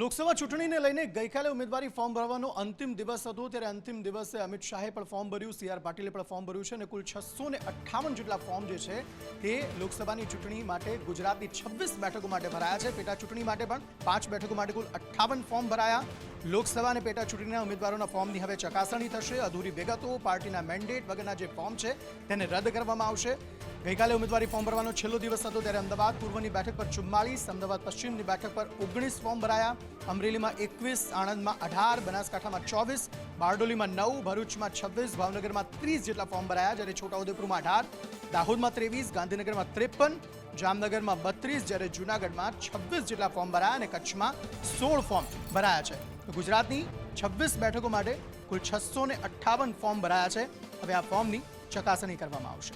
લોકસભા ચૂંટણીને લઈને ગઈકાલે ઉમેદવારી ફોર્મ ભરવાનો અંતિમ દિવસ હતો, ત્યારે અંતિમ દિવસે અમિત શાહે પણ ફોર્મ ભર્યું, સી આર પાટીલે પણ ફોર્મ ભર્યું છે અને કુલ છસો અઠ્ઠાવન જેટલા ફોર્મ જે છે તે લોકસભાની ચૂંટણી માટે ગુજરાતની છવ્વીસ બેઠકો માટે ભરાયા છે. પેટા ચૂંટણી માટે પણ પાંચ બેઠકો માટે કુલ અઠ્ઠાવન ફોર્મ ભરાયા. લોકસભા અને પેટા ચૂંટણીના ઉમેદવારોના ફોર્મની હવે ચકાસણી થશે. અધૂરી વિગતો, પાર્ટીના મેન્ડેટ વગેરેના જે ફોર્મ છે તેને રદ કરવામાં આવશે. ગઈકાલે ઉમેદવારી ફોર્મ ભરવાનો છેલ્લો દિવસ હતો ત્યારે અમદાવાદ પૂર્વની બેઠક પર ચુમ્માળીસ, અમદાવાદ પશ્ચિમની બેઠક પર ઓગણીસ ફોર્મ ભરાયા. અમરેલીમાં એકવીસ, આણંદમાં અઢાર, બનાસકાંઠામાં ચોવીસ, બારડોલીમાં નવ, ભરૂચમાં છવ્વીસ, ભાવનગરમાં ત્રીસ જેટલા ફોર્મ ભરાયા જ્યારે છોટાઉદેપુરમાં અઢાર, દાહોદમાં ત્રેવીસ, ગાંધીનગરમાં ત્રેપન, જામનગરમાં બત્રીસ, જ્યારે જૂનાગઢમાં છવ્વીસ જેટલા ફોર્મ ભરાયા અને કચ્છમાં સોળ ફોર્મ ભરાયા છે. ગુજરાતની છવ્વીસ બેઠકો માટે કુલ છસો અઠ્ઠાવન ફોર્મ ભરાયા છે. હવે આ ફોર્મની ચકાસણી કરવામાં આવશે.